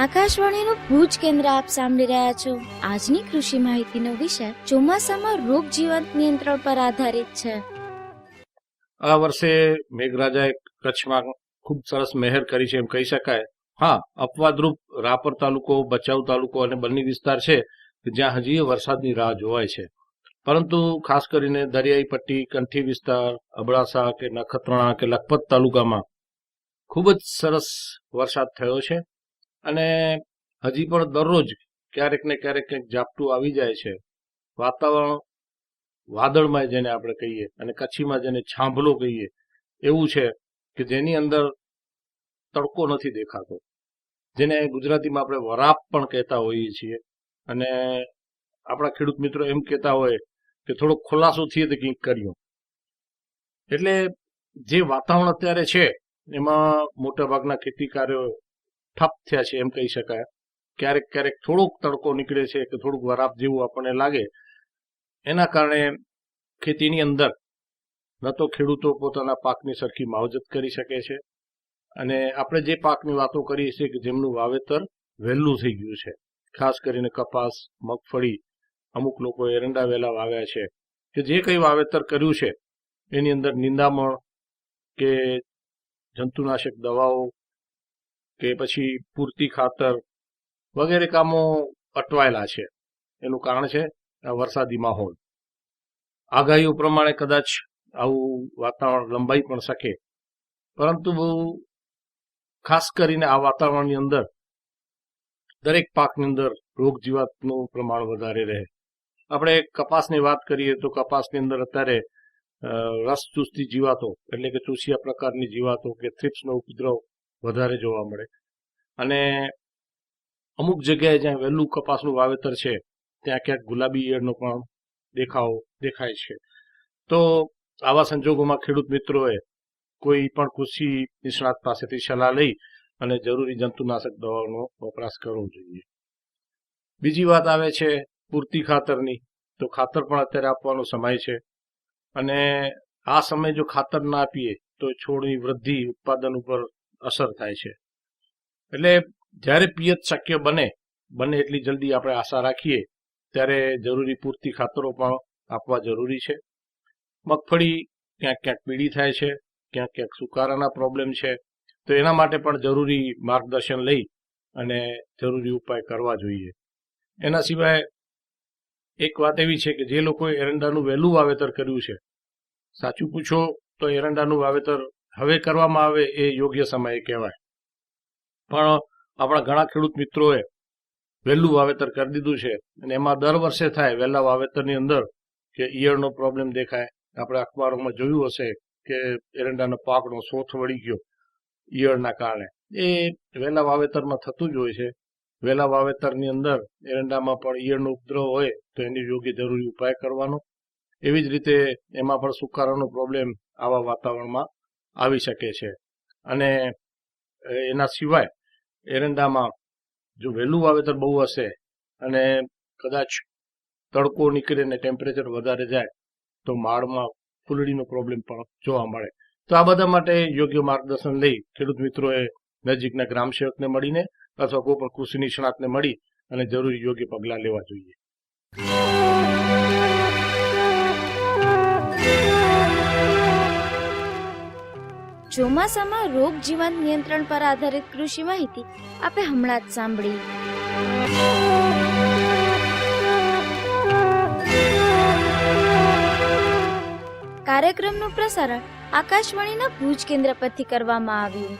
આકાશવાણીનું ભુજ કેન્દ્ર આપ સાંભળી રહ્યા છો. આજની કૃષિ માહિતીનો વિષય ચોમાસામાં રોગ જીવંત નિયંત્રણ પર આધારિત છે. આ વર્ષે મેઘરાજાએ કચ્છમાં ખૂબ સરસ મહેર કરી છે એમ કહી શકાય. હા, અપવાદરૂપ રાપર તાલુકો ભચાઉ તાલુકો અને બન્ની વિસ્તાર છે, જ્યાં હજી વરસાદની રાહ જોવાય છે. પરંતુ ખાસ કરીને દરિયાઈ પટ્ટી, કંઠી વિસ્તાર, અબડાસા કે નખત્રાણા કે લખપત તાલુકામાં ખૂબ જ સરસ વરસાદ થયો છે. અને હજી પણ દરરોજ ક્યારેક ને ક્યારેક કંઈક ઝાપટું આવી જાય છે. વાતાવરણ વાદળમાં જેને આપણે કહીએ અને કચ્છીમાં જેને છાંભલો કહીએ, એવું છે કે જેની અંદર તડકો નથી દેખાતો. જેને ગુજરાતીમાં આપણે વરાપ પણ કહેતા હોઈએ છીએ. અને આપણા ખેડૂત મિત્રો એમ કહેતા હોય કે થોડો ખુલાસો થઈએ તો કંઈક કર્યું. એટલે જે વાતાવરણ અત્યારે છે, એમાં મોટાભાગના ખેતી કાર્યો ઠપ થયા છે, એમ કહી શકાય. ક્યારેક ક્યારેક થોડોક તડકો નીકળે છે કે થોડુંક વરાપ જેવું આપણને લાગે. એના કારણે ખેતીની અંદર ન તો ખેડૂતો પોતાના પાકની સરખી માવજત કરી શકે છે અને આપણે જે પાકની વાતો કરીએ છીએ કે જેમનું વાવેતર વહેલું થઈ ગયું છે, ખાસ કરીને કપાસ, મગફળી, અમુક લોકો એરંડા વેલા વાવ્યા છે, કે જે કંઈ વાવેતર કર્યું છે, એની અંદર નિંદામણ કે જંતુનાશક દવાઓ કે પછી પૂરતી ખાતર વગેરે કામો અટવાયેલા છે. એનું કારણ છે વરસાદી માહોલ. આગાહીઓ પ્રમાણે કદાચ આવું વાતાવરણ લંબાઈ પણ શકે. પરંતુ ખાસ કરીને આ વાતાવરણની અંદર દરેક પાકની અંદર રોગ જીવાતનું પ્રમાણ વધારે રહે. આપણે કપાસની વાત કરીએ તો કપાસની અંદર અત્યારે રસ ચૂસતી જીવાતો, એટલે કે ચૂસિયા પ્રકારની જીવાતો કે થ્રિપ્સનો ઉપદ્રવ વધારે જોવા મળે. અને અમુક જગ્યાએ જ્યાં વહેલું કપાસનું વાવેતર છે, ત્યાં ક્યાંક ગુલાબી ઈયળનો પણ દેખાવ દેખાય છે. તો આવા સંજોગોમાં ખેડૂત મિત્રોએ કોઈ પણ કૃષિ નિષ્ણાત પાસેથી સલાહ લઈ અને જરૂરી જંતુનાશક દવાઓનો વપરાશ કરવો જોઈએ. બીજી વાત આવે છે પૂરતી ખાતરની. તો ખાતર પણ અત્યારે આપવાનો સમય છે. અને આ સમયે જો ખાતર ના આપીએ, તો છોડની વૃદ્ધિ, ઉત્પાદન ઉપર અસર થાય છે. એટલે જ્યારે પિયત શક્ય બને બને એટલી જલ્દી આપણે આશા રાખીએ, ત્યારે જરૂરી પૂરતી ખાતરો પણ આપવા જરૂરી છે. મગફળી ક્યાંક ક્યાંક પીળી થાય છે, ક્યાંક ક્યાંક સુકારાના પ્રોબ્લેમ છે. તો એના માટે પણ જરૂરી માર્ગદર્શન લઈ અને જરૂરી ઉપાય કરવા જોઈએ. એના સિવાય એક વાત એવી છે કે જે લોકોએ એરંડાનું વહેલું વાવેતર કર્યું છે. સાચું પૂછો તો એરંડાનું વાવેતર હવે કરવામાં આવે એ યોગ્ય સમયે કહેવાય. પણ આપણા ઘણા ખેડૂત મિત્રોએ વહેલું વાવેતર કરી દીધું છે અને એમાં દર વર્ષે થાય વહેલા વાવેતરની અંદર કે ઈયળનો પ્રોબ્લેમ દેખાય. આપણે અખબારોમાં જોયું હશે કે એરંડાનો પાકનો સોથ વળી ગયો ઈયળના કારણે. એ વહેલા વાવેતરમાં થતું જ હોય છે. વહેલા વાવેતરની અંદર એરંડામાં પણ ઈયળનો ઉપદ્રવ હોય તો એની યોગ્ય જરૂરી ઉપાય કરવાનો. એવી જ રીતે એમાં પણ સુકારાનો પ્રોબ્લેમ આવા વાતાવરણમાં આવી શકે છે. અને એના સિવાય એરંડામાં જો વહેલું વાવેતર બહુ હશે અને કદાચ તડકો નીકળે ને ટેમ્પરેચર વધારે જાય, તો માળમાં ફૂલડીનો પ્રોબ્લેમ પણ જોવા મળે. તો આ બધા માટે યોગ્ય માર્ગદર્શન લઈ ખેડૂત મિત્રોએ નજીકના ગ્રામ સેવકને મળીને અથવા કોઈ પણ કૃષિ નિષ્ણાતને મળી અને જરૂરી યોગ્ય પગલાં લેવા જોઈએ. ચોમાસામાં રોગ જીવંત નિયંત્રણ પર આધારિત કૃષિ માહિતી આપે હમણાં જ સાંભળી. કાર્યક્રમનું પ્રસારણ આકાશવાણીના ભુજ કેન્દ્ર પરથી કરવામાં આવ્યું.